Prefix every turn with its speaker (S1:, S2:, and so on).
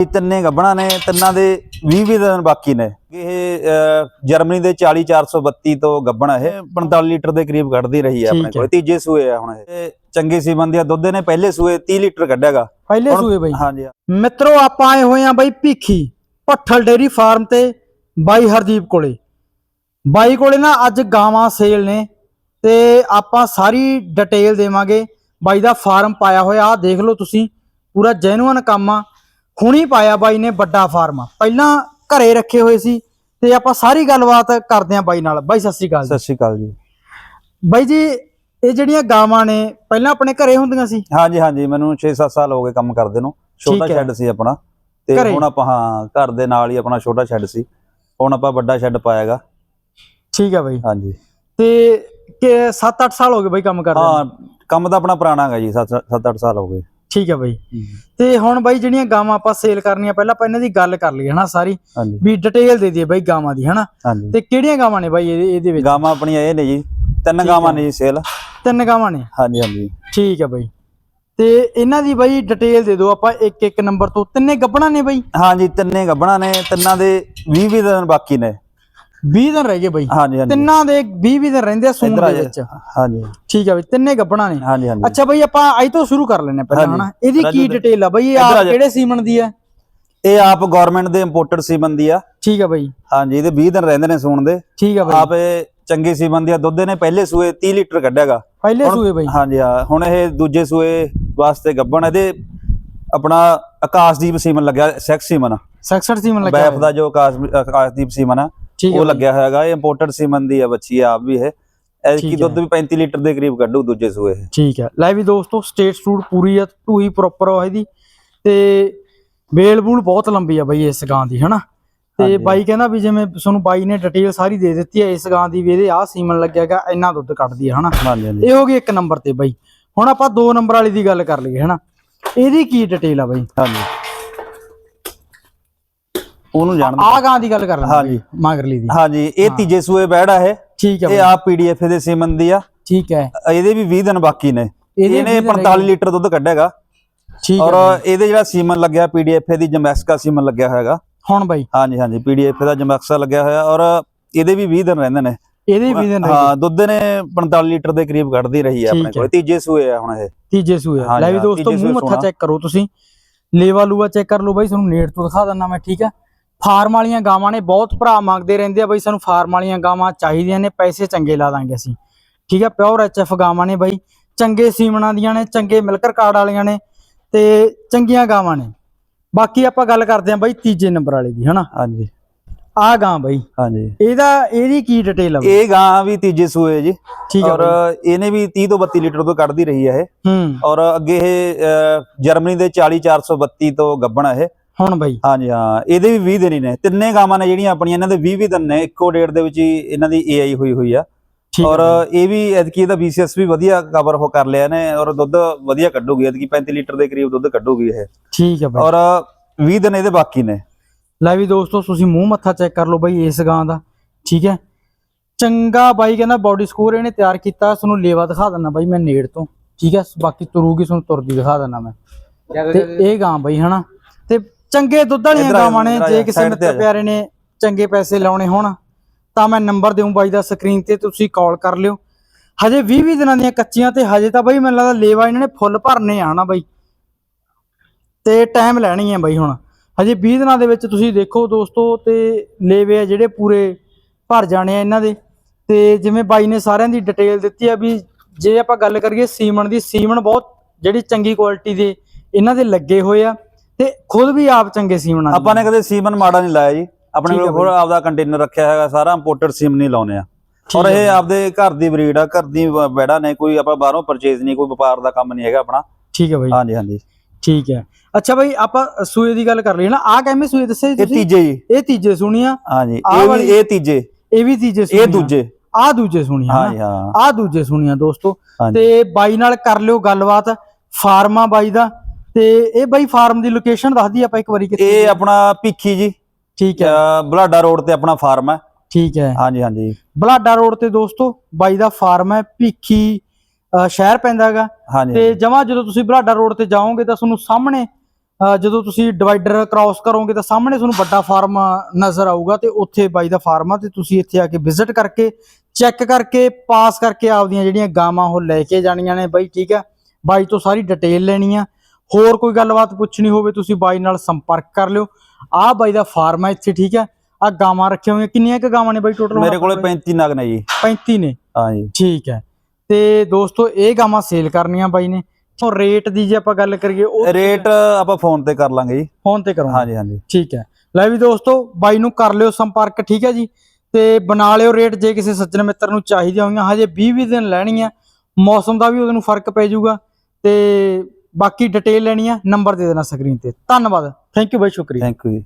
S1: ਇਹ ਤਿੰਨੇ ਗੱਬਣਾ ਨੇ ਤਿੰਨਾਂ ਦੇ 20 20 ਦਿਨ ਬਾਕੀ ਨੇ। ਇਹ ਜਰਮਨੀ ਦੇ 40 432 ਤੋਂ ਗੱਬਣਾ ਇਹ। 45 ਲੀਟਰ ਦੇ ਕਰੀਬ ਕੱਢਦੀ ਰਹੀ ਹੈ ਆਪਣੇ ਕੋਲ। ਤੀਜੇ ਸੂਏ ਆ ਹੁਣ ਇਹ। ਚੰਗੀ ਸੀਮਨ ਦੀ ਦੁੱਧ ਨੇ ਪਹਿਲੇ ਸੂਏ 30 ਲੀਟਰ ਕੱਢਿਆਗਾ
S2: ਪਹਿਲੇ ਸੂਏ ਬਾਈ।
S1: ਹਾਂਜੀ
S2: ਮਿੱਤਰੋ ਆਪਾਂ ਆਏ ਹੋਏ ਆ ਬਾਈ ਭੀਖੀ ਪੱਠਲ ਡੇਰੀ ਫਾਰਮ ਤੇ ਬਾਈ ਹਰਦੀਪ ਕੋਲੇ। ਬਾਈ ਕੋਲੇ ਨਾ ਅੱਜ ਗਾਵਾਂ ਸੇਲ ਨੇ ਤੇ ਆਪਾਂ ਸਾਰੀ ਡਿਟੇਲ ਦੇਵਾਂਗੇ। ਬਾਈ ਦਾ ਫਾਰਮ ਪਾਇਆ ਹੋਇਆ ਆ ਦੇਖ ਲਓ ਤੁਸੀਂ। ਪੂਰਾ ਜੈਨੂਅਨ ਕੰਮ ਆ। ਹੁਣੀ ਪਾਇਆ ਬਾਈ ਨੇ ਵੱਡਾ ਫਾਰਮ। ਪਹਿਲਾਂ ਘਰੇ ਰੱਖੇ ਹੋਏ ਸੀ ਤੇ ਆਪਾਂ ਸਾਰੀ ਗੱਲਬਾਤ ਕਰਦੇ ਆ ਬਾਈ ਨਾਲ। ਬਾਈ ਸਤਿ ਸ਼੍ਰੀ ਅਕਾਲ
S1: ਸਤਿ ਸ਼੍ਰੀ ਅਕਾਲ ਜੀ।
S2: ਬਾਈ ਜੀ ਇਹ ਜਿਹੜੀਆਂ ਗਾਵਾਂ ਨੇ ਪਹਿਲਾਂ ਆਪਣੇ ਘਰੇ ਹੁੰਦੀਆਂ ਸੀ?
S1: ਹਾਂਜੀ ਹਾਂਜੀ। ਮੈਨੂੰ 6-7 ਸਾਲ ਹੋ ਗਏ ਕੰਮ ਕਰਦੇ ਨੂੰ। ਛੋਟਾ। ਸ਼ੈੱਡ ਸੀ ਆਪਣਾ। ਤੇ? ਹੁਣ ਆਪਾਂ ਹਾਂ ਘਰ ਦੇ ਨਾਲ ਹੀ ਆਪਣਾ ਛੋਟਾ ਸ਼ੈੱਡ ਸੀ। ਹੁਣ ਆਪਾਂ ਵੱਡਾ ਸ਼ੈੱਡ ਪਾਇਆਗਾ।
S2: ਠੀਕ ਹੈ ਬਾਈ।
S1: ਹਾਂਜੀ।
S2: ਤੇ ਕਿ 7-8 ਸਾਲ ਹੋ ਗਏ ਬਾਈ ਕੰਮ ਕਰਦੇ।
S1: ਹਾਂ ਕੰਮ ਤਾਂ ਆਪਣਾ ਪੁਰਾਣਾ ਹੈਗਾ ਜੀ। 7-8 ਸਾਲ ਹੋ ਗਏ।
S2: ਠੀਕ ਹੈ ਬਾਈ। ਤੇ ਹੁਣ ਬਾਈ ਜਿਹੜੀਆਂ ਗਾਵਾਂ ਆਪਾਂ ਸੇਲ ਕਰਨੀਆਂ ਪਹਿਲਾਂ ਆਪਾਂ ਇਹਨਾਂ ਦੀ ਗੱਲ ਕਰ ਲਈਏ ਹਨਾ ਸਾਰੀ? ਵੀ ਡਿਟੇਲ ਦੇ ਦਈਏ ਬਾਈ ਗਾਵਾਂ ਦੀ ਹਨਾ? ਤੇ ਕਿਹੜੀਆਂ ਗਾਵਾਂ ਨੇ ਬਾਈ ਇਹਦੇ ਵਿੱਚ?
S1: ਗਾਵਾਂ ਆਪਣੀਆਂ ਇਹ ਨੇ ਜੀ। ਤਿੰਨ ਗਾਵਾਂ। ਨੇ ਜੀ ਸੇਲ
S2: ਤਿੰਨ ਗਾਵਾਂ ਨੇ?
S1: ਹਾਂਜੀ ਹਾਂਜੀ।
S2: ਠੀਕ ਹੈ ਬਾਈ। ਤੇ ਇਹਨਾਂ ਦੀ ਬਾਈ ਡਿਟੇਲ ਦੇ ਦਿਓ ਆਪਾਂ ਇੱਕ ਇੱਕ ਨੰਬਰ ਤੋਂ। ਤਿੰਨੇ ਗੱਬਣਾ ਨੇ ਬਾਈ?
S1: ਹਾਂਜੀ ਤਿੰਨੇ ਗੱਬਣਾ ਨੇ। ਤਿੰਨਾਂ ਦੇ 20 20 ਦਿਨ ਬਾਕੀ ਨੇ।
S2: 20 ਦਿਨ ਰਹਿ ਗਏ ਬਾਈ।
S1: ਹਾਂਜੀ ਹਾਂਜੀ।
S2: ਤਿੰਨਾਂ ਦੇ 20 20 ਦਿਨ ਰਹਿੰਦੇ ਆ ਸੂਣ
S1: ਆ
S2: ਦੇ। ਵਿੱਚ।
S1: ਹਾਂਜੀ।
S2: ਠੀਕ ਹੈ ਬਾਈ ਤਿੰਨੇ ਗੱਬਣਾ ਨੇ।
S1: ਹਾਂਜੀ ਹਾਂਜੀ।
S2: ਅੱਛਾ ਬਾਈ ਆਪਾਂ ਅੱਜ ਤੋਂ ਸ਼ੁਰੂ ਕਰ ਲੈਨੇ ਪਹਿਲਾਂ। ਹਨਾ? ਇਹਦੀ ਕੀ ਡਿਟੇਲ ਆ ਬਾਈ? ਇਹ
S1: ਆ।
S2: ਕਿਹੜੇ ਸੀਮਨ ਦੀ ਆ?
S1: ਇਹ ਆਪ ਗਵਰਨਮੈਂਟ ਦੇ ਇੰਪੋਰਟਡ ਸੀਮਨ ਦੀ ਆ।
S2: ਠੀਕ ਹੈ ਬਾਈ।
S1: ਹਾਂਜੀ ਇਹਦੇ 20 ਦਿਨ ਰਹਿੰਦੇ ਨੇ ਸੂਣ ਦੇ।
S2: ਠੀਕ ਹੈ ਬਾਈ।
S1: ਆਪ ਇਹ ਚੰਗੀ ਸੀਮਨ ਦੀ ਆ। ਦੁੱਧ ਨੇ ਪਹਿਲੇ ਸੂਏ 30 ਲੀਟਰ ਕੱਢਿਆਗਾ।
S2: ਪਹਿਲੇ ਸੂਏ ਬਾਈ।
S1: ਹਾਂਜੀ ਹਾਂ। ਹੁਣ ਇਹ ਦੂਜੇ ਸੂਏ ਵਾਸਤੇ ਗੱਬਣ ਇਹਦੇ ਆਪਣਾ ਆਕਾਸ਼ਦੀਪ ਸੀਮਨ ਲੱਗਿਆ ਸੈਕਸ ਸੀਮਨ
S2: 66 ਸੀਮਨ ਲੱਗਿਆ
S1: ਬੈਫ। ਦਾ ਜੋ ਆਕਾਸ਼ ਆਕਾਸ਼ਦੀਪ ਸੀਮਨ ਆ। ਉਹ। ਲੱਗਿਆ ਹੋਇਆਗਾ ਇਹ ਇੰਪੋਰਟਡ ਸੀਮਨ ਦੀ ਆ ਬੱਚੀ ਆ ਆਪ ਵੀ ਇਹ। ਐਤਕੀ
S2: ਠੀਕ
S1: ਦੁੱਧ ਵੀ 35 ਲੀਟਰ ਦੇ ਕਰੀਬ ਕੱਢੂ ਦੂਜੇ ਸੂਏ।
S2: ਠੀਕ ਹੈ। ਲੈ ਵੀ ਦੋਸਤੋ ਸਟੇਟ ਸਟੂਡ ਪੂਰੀ ਆ ਟੂਹੀ ਪ੍ਰੋਪਰ ਆ ਇਹਦੀ। ਤੇ ਬੇਲ ਬੂਲ ਬਹੁਤ ਲੰਬੀ ਆ ਬਈ ਇਸ ਗਾਂ ਦੀ ਹਨਾ? ਤੇ। ਬਾਈ ਕਹਿੰਦਾ ਵੀ ਜਿਵੇਂ ਤੁਹਾਨੂੰ ਬਾਈ ਨੇ ਡਿਟੇਲ ਸਾਰੀ ਦੇ ਦਿੱਤੀ ਹੈ ਇਸ ਗਾਂ ਦੀ ਵੀ ਇਹਦੇ ਆਹ ਸੀਮਨ ਲੱਗਿਆਗਾ ਇੰਨਾ ਦੁੱਧ ਕੱਢਦੀ ਹੈ ਹਨਾ? ਇਹ ਹੋ ਗਈ ਇੱਕ ਨੰਬਰ ਤੇ ਬਾਈ। ਹੁਣ ਆਪਾਂ ਦੋ ਨੰਬਰ ਵਾਲੀ ਦੀ ਗੱਲ ਕਰ ਲਈਏ ਹਨਾ? ਇਹਦੀ ਕੀ ਡਿਟੇਲ ਆ ਬਾਈ?
S1: ਹਾਂਜੀ। ਉਹਨੂੰ ਜਾਣਦਾ
S2: ਆਹ ਗਾਂ ਦੀ ਗੱਲ ਕਰ ਲੈਂਦੇ
S1: ਹਾਂਜੀ।
S2: ਮਾਗਰਲੀ ਦੀ।
S1: ਹਾਂਜੀ ਇਹ ਤੀਜੇ ਸੂਏ ਬੈੜਾ ਹੈ
S2: ਠੀਕ ਹੈ
S1: ਇਹ ਆਪ ਪੀਡੀਐਫ ਦੇ ਸੀਮਨ ਦੀ ਆ।
S2: ਠੀਕ ਹੈ।
S1: ਇਹਦੇ ਵੀ 20 ਦਿਨ ਬਾਕੀ ਨੇ। ਇਹਨੇ
S2: 20 ਦਿਨ
S1: 45 ਲੀਟਰ ਦੁੱਧ ਕੱਢੇਗਾ।
S2: ਠੀਕ
S1: ਔਰ
S2: ਹੈ ਬਾਈ।
S1: ਇਹਦੇ ਜਿਹੜਾ ਸੀਮਨ ਲੱਗਿਆ ਪੀਡੀਐਫ ਦੀ ਜਮੈਸਕਾ ਸੀਮਨ ਲੱਗਿਆ ਹੋਇਆਗਾ।
S2: ਹੁਣ ਬਾਈ।
S1: ਹਾਂਜੀ ਹਾਂਜੀ ਪੀਡੀਐਫ ਦਾ ਜਮੈਸਕਾ ਲੱਗਿਆ ਹੋਇਆ। ਔਰ ਇਹਦੇ ਵੀ 20 ਦਿਨ ਰਹਿੰਦੇ ਨੇ।
S2: ਇਹਦੇ ਵੀ ਦਿਨ
S1: ਹਾਂ ਦੁੱਧ ਨੇ 45 ਲੀਟਰ ਦੇ ਕਰੀਬ ਕੱਢਦੀ ਰਹੀ ਹੈ ਆਪਣੇ ਕੋਲ। ਤੀਜੇ ਸੂਏ ਆ ਹੁਣ ਇਹ।
S2: ਤੀਜੇ ਸੂਏ ਲੈ ਵੀ ਦੋਸਤੋ ਮੂੰਹ ਮੱਥਾ। ਚੈੱਕ ਕਰੋ ਤੁਸੀਂ। ਲੇਵਾ ਲੂਆ ਚੈੱਕ ਕਰ ਲਓ ਬਾਈ ਤੁਹਾਨੂੰ ਨੇੜ ਤੋਂ ਦਿਖਾ ਦਿੰਦਾ ਮੈਂ ਠੀਕ ਹੈ? ਫਾਰਮ ਵਾਲੀਆਂ ਗਾਵਾਂ ਨੇ ਬਹੁਤ ਭਰਾ ਮੰਗਦੇ ਰਹਿੰਦੇ ਆ ਬਾਈ ਸਾਨੂੰ ਫਾਰਮ ਵਾਲੀਆਂ ਗਾਵਾਂ ਚਾਹੀਦੀਆਂ ਨੇ ਪੈਸੇ ਚੰਗੇ ਲਾ ਦਾਂਗੇ ਅਸੀਂ। ਠੀਕ ਹੈ ਪਿਓਰ ਐਚਐਫ ਗਾਵਾਂ ਨੇ ਬਾਈ ਚੰਗੇ ਸੀਮਨਾਂ ਦੀਆਂ ਨੇ ਚੰਗੇ ਮਿਲਕਰ ਕਾਰਡ ਵਾਲੀਆਂ ਨੇ ਤੇ ਚੰਗੀਆਂ ਗਾਵਾਂ ਨੇ। ਬਾਕੀ ਆਪਾਂ ਗੱਲ ਕਰਦੇ ਆਂ ਬਾਈ ਤੀਜੇ ਨੰਬਰ ਵਾਲੀ ਦੀ ਹਨਾ?
S1: ਹਾਂਜੀ।
S2: ਆਹ ਗਾਂ ਬਾਈ।
S1: ਹਾਂਜੀ।
S2: ਇਹਦਾ ਇਹਦੀ ਕੀ ਡਿਟੇਲ ਆ?
S1: ਇਹ ਗਾਂ ਵੀ ਤੀਜੇ ਸੂਏ ਜੀ।
S2: ਠੀਕ ਹੈ
S1: ਔਰ। ਇਹਨੇ ਵੀ 30 ਤੋਂ 32 ਲੀਟਰ ਤੋਂ ਕੱਢਦੀ ਰਹੀ ਹੈ ਇਹ।
S2: ਹੂੰ।
S1: ਔਰ ਅੱਗੇ ਇਹ ਜਰਮਨੀ ਦੇ 40 432 ਤੋਂ ਗੱਬਣ ਇਹ।
S2: ਹੁਣ ਬਾਈ?
S1: ਹਾਂਜੀ ਹਾਂ ਇਹਦੇ ਵੀ 20 ਦਿਨ ਹੀ ਨੇ। ਤਿੰਨੇ ਗਾਵਾਂ ਨੇ ਜਿਹੜੀਆਂ ਆਪਣੀਆਂ ਇਹਨਾਂ ਦੇ 20 20 ਦਿਨ ਨੇ। ਇੱਕੋ ਡੇਟ ਦੇ ਵਿੱਚ ਹੀ ਇਹਨਾਂ ਦੀ ਏਆਈ ਹੋਈ ਹੋਈ ਆ। ਔਰ। ਇਹ ਵੀ ਐਤਕੀ ਇਹਦਾ BCS ਵੀ ਵਧੀਆ ਕਵਰ ਹੋ ਕਰ ਲਿਆ ਨੇ ਔਰ ਦੁੱਧ ਵਧੀਆ ਕੱਢੂਗੀ। ਐਤਕੀ 35 ਲੀਟਰ ਦੇ ਕਰੀਬ ਦੁੱਧ ਕੱਢੂਗੀ ਇਹ।
S2: ਠੀਕ ਹੈ ਬਾਈ।
S1: ਔਰ 20 ਦਿਨ ਇਹਦੇ ਬਾਕੀ ਨੇ।
S2: ਲੈ ਵੀ ਦੋਸਤੋ ਤੁਸੀਂ ਮੂੰਹ ਮੱਥਾ ਚੈੱਕ ਕਰ ਲਓ ਬਾਈ ਇਸ ਗਾਂ ਦਾ। ਠੀਕ ਹੈ? ਚੰਗਾ ਬਾਈ ਕਹਿੰਦਾ ਬਾਡੀ ਸਕੋਰ ਇਹਨੇ ਤਿਆਰ ਕੀਤਾ। ਤੁਹਾਨੂੰ ਲੇਵਾ ਦਿਖਾ ਦਿੰਦਾ ਬਾਈ ਮੈਂ ਨੇੜ ਤੋਂ। ਠੀਕ ਹੈ? ਬਾਕੀ ਤੁਰੂਗੀ ਤੁਹਾਨੂੰ ਤੁਰਦੀ ਦਿਖਾ ਦਿੰਦਾ ਮੈਂ। ਤੇ ਇਹ ਗਾਂ ਬਾਈ ਹਨਾ? ਤੇ ਚੰਗੇ ਦੁੱਧ ਵਾਲੀਆਂ ਗਾਵਾਂ ਨੇ ਜੇ ਕਿਸੇ ਮਿੱਤਰ। ਪਿਆਰੇ ਨੇ ਚੰਗੇ ਪੈਸੇ ਲਾਉਣੇ ਹੋਣ ਤਾਂ ਮੈਂ ਨੰਬਰ ਦੇਉਂ ਬਾਈ ਦਾ ਸਕਰੀਨ ਤੇ ਤੁਸੀਂ ਕਾਲ ਕਰ ਲਿਓ। ਹਜੇ 20 20 ਦਿਨਾਂ ਦੀਆਂ ਕੱਚੀਆਂ ਤੇ ਹਜੇ ਤਾਂ ਬਾਈ ਮੈਨੂੰ ਲੱਗਦਾ ਲੇਵਾ ਇਹਨਾਂ ਨੇ ਫੁੱਲ ਭਰਨੇ ਆ ਹਨਾ ਬਾਈ। ਤੇ ਟਾਈਮ ਲੈਣੀ ਹੈ ਬਾਈ ਹੁਣ। ਹਜੇ 20 ਦਿਨਾਂ ਦੇ ਵਿੱਚ ਤੁਸੀਂ ਦੇਖੋ ਦੋਸਤੋ ਤੇ ਲੇਵੇ ਆ ਜਿਹੜੇ ਪੂਰੇ ਭਰ ਜਾਣੇ ਆ ਇਹਨਾਂ ਦੇ। ਤੇ ਜਿਵੇਂ ਬਾਈ ਨੇ ਸਾਰਿਆਂ ਦੀ ਡਿਟੇਲ ਦਿੱਤੀ ਆ ਵੀ ਜੇ ਆਪਾਂ ਗੱਲ ਕਰੀਏ ਸੀਮਨ ਦੀ ਸੀਮਨ ਬਹੁਤ ਜਿਹੜੀ ਚੰਗੀ ਕੁਆਲਿਟੀ ਦੇ ਇਹਨਾਂ ਦੇ ਲੱਗੇ ਹੋਏ ਆ। ਤੇ ਖੁਦ ਵੀ ਆਪ ਚੰਗੇ ਸੀਮਨ ਆ
S1: ਆਪਾਂ ਨੇ ਕਦੇ ਸੀਮਨ ਮਾੜਾ ਨਹੀਂ ਲਾਇਆ ਜੀ। ਆਪਣੇ
S2: ਹੈ
S1: ਕੋਲ ਹੋਰ ਆਪਦਾ ਕੰਟੇਨਰ ਰੱਖਿਆ ਹੈਗਾ ਸਾਰਾ ਇੰਪੋਰਟਡ ਸੀਮਨ ਹੀ ਲਾਉਨੇ ਆ। ਔਰ
S2: ਹੈ
S1: ਇਹ ਆਪਦੇ ਘਰ ਦੀ ਬਰੀਡ ਆ ਘਰ ਦੀ ਬੈੜਾ ਨੇ ਕੋਈ ਆਪਾਂ ਬਾਹਰੋਂ ਪਰਚੇਜ਼ ਨਹੀਂ ਕੋਈ ਵਪਾਰ ਦਾ ਕੰਮ ਨਹੀਂ ਹੈਗਾ ਆਪਣਾ।
S2: ਠੀਕ ਹੈ ਬਾਈ।
S1: ਹਾਂਜੀ ਹਾਂਜੀ।
S2: ਠੀਕ ਹੈ। ਅੱਛਾ ਬਾਈ ਆਪਾਂ ਸੂਏ ਦੀ ਗੱਲ ਕਰ ਲਈ ਨਾ ਆ ਕਿਵੇਂ ਸੂਏ ਦੱਸਿਆ ਜੀ
S1: ਇਹ ਤੀਜੇ ਜੀ।
S2: ਇਹ ਤੀਜੇ ਸੁਣੀਆਂ
S1: ਹਾਂਜੀ ਇਹ ਵੀ ਇਹ ਤੀਜੇ।
S2: ਇਹ ਵੀ ਤੀਜੇ
S1: ਇਹ
S2: ਸੁਣੀਆਂ
S1: ਦੂਜੇ
S2: ਆ ਦੂਜੇ ਸੁਣੀਆਂ
S1: ਹਾਂਜੀ ਹਾਂ।
S2: ਆ ਦੂਜੇ ਸੁਣੀਆਂ ਦੋਸਤੋ। ਤੇ ਬਾਈ ਨਾਲ ਕਰ ਲਿਓ ਗੱਲਬਾਤ ਫਾਰਮਾ ਬਾਈ ਦਾ। ਤੇ ਇਹ ਬਾਈ ਫਾਰਮ ਦੀ ਲੋਕੇਸ਼ਨ ਦੱਸ ਦੀ ਆਪਾਂ ਇੱਕ ਵਾਰੀ ਕਿੱਥੇ
S1: ਇਹ ਆਪਣਾ ਭਿੱਖੀ ਜੀ।
S2: ਠੀਕ ਹੈ।
S1: ਬਲਾਡਾ ਰੋਡ ਤੇ ਆਪਣਾ ਫਾਰਮ ਹੈ।
S2: ਠੀਕ ਹੈ।
S1: ਹਾਂਜੀ ਹਾਂਜੀ।
S2: ਬਲਾਡਾ ਰੋਡ ਤੇ ਦੋਸਤੋ ਬਾਈ ਦਾ ਫਾਰਮ ਹੈ ਭੀਖੀ ਸ਼ਹਿਰ ਪੈਂਦਾ ਹੈਗਾ।
S1: ਹਾਂਜੀ
S2: ਤੇ ਜਮਾ ਜਦੋਂ ਤੁਸੀਂ ਬਲਾਡਾ ਰੋਡ ਤੇ ਜਾਓਗੇ ਤਾਂ ਤੁਹਾਨੂੰ ਸਾਹਮਣੇ ਜਦੋਂ ਤੁਸੀਂ ਡਿਵਾਈਡਰ ਕ੍ਰਾਸ ਕਰੋਗੇ ਤਾਂ ਸਾਹਮਣੇ ਤੁਹਾਨੂੰ ਵੱਡਾ ਫਾਰਮ ਨਜ਼ਰ ਆਊਗਾ ਤੇ ਉੱਥੇ ਬਾਈ ਦਾ ਫਾਰਮ ਆ ਤੇ ਤੁਸੀਂ ਇੱਥੇ ਆ ਕੇ ਵਿਜ਼ਿਟ ਕਰਕੇ ਚੈੱਕ ਕਰਕੇ ਪਾਸ ਕਰਕੇ ਆਪਦੀਆਂ ਜਿਹੜੀਆਂ ਗਾਵਾਂ ਉਹ ਲੈ ਕੇ ਜਾਣੀਆਂ ਨੇ ਬਾਈ ਠੀਕ ਹੈ। ਬਾਈ ਤੋਂ ਸਾਰੀ ਡਿਟੇਲ ਲੈਣੀ ਆ। ਹੋਰ ਕੋਈ ਗੱਲਬਾਤ ਪੁੱਛਣੀ ਹੋਵੇ ਤੁਸੀਂ ਬਾਈ ਨਾਲ ਸੰਪਰਕ ਕਰ ਲਿਓ। ਆਹ ਬਾਈ ਦਾ ਫਾਰਮ ਆ ਇੱਥੇ ਠੀਕ ਹੈ। ਆ ਗਾਵਾਂ ਰੱਖੀਆਂ ਹੋਈਆਂ ਕਿੰਨੀਆਂ ਕੁ ਗਾਵਾਂ ਨੇ ਬਾਈ ਟੋਟਲ
S1: ਮੇਰੇ ਕੋਲੇ 35 ਨਗ ਨੇ ਜੀ।
S2: 35 ਨੇ?
S1: ਹਾਂਜੀ।
S2: ਠੀਕ ਹੈ। ਤੇ ਦੋਸਤੋ ਇਹ ਗਾਵਾਂ ਸੇਲ ਕਰਨੀਆਂ ਬਾਈ ਨੇ। ਤੋਂ ਰੇਟ ਦੀ ਜੇ ਆਪਾਂ ਗੱਲ ਕਰੀਏ ਉਹ
S1: ਰੇਟ ਆਪਾਂ ਫੋਨ ਤੇ ਕਰ ਲਾਂਗੇ ਜੀ।
S2: ਫੋਨ ਤੇ ਕਰੂੰਗਾ
S1: ਹਾਂਜੀ ਹਾਂਜੀ।
S2: ਠੀਕ ਹੈ। ਲੈ ਵੀ ਦੋਸਤੋ ਬਾਈ ਨੂੰ ਕਰ ਲਿਓ ਸੰਪਰਕ ਠੀਕ ਹੈ ਜੀ। ਤੇ ਬਣਾ ਲਿਓ ਰੇਟ ਜੇ ਕਿਸੇ ਸੱਜਣ ਮਿੱਤਰ ਨੂੰ ਚਾਹੀਦੀਆਂ ਹੋਈਆਂ ਹਜੇ 20 20 ਦਿਨ ਲੈਣੀ ਆ ਮੌਸਮ ਦਾ ਵੀ ਉਹਦੇ ਨੂੰ ਫ਼ਰਕ ਪੈ ਜਾਊਗਾ। ਤੇ ਬਾਕੀ ਡਿਟੇਲ ਲੈਣੀ ਆ ਨੰਬਰ ਦੇ ਦੇਣਾ ਸਕਰੀਨ ਤੇ। ਧੰਨਵਾਦ। ਥੈਂਕ ਯੂ ਬਾਈ ਸ਼ੁਕਰੀਆ।
S1: ਥੈਂਕ ਯੂ ਜੀ।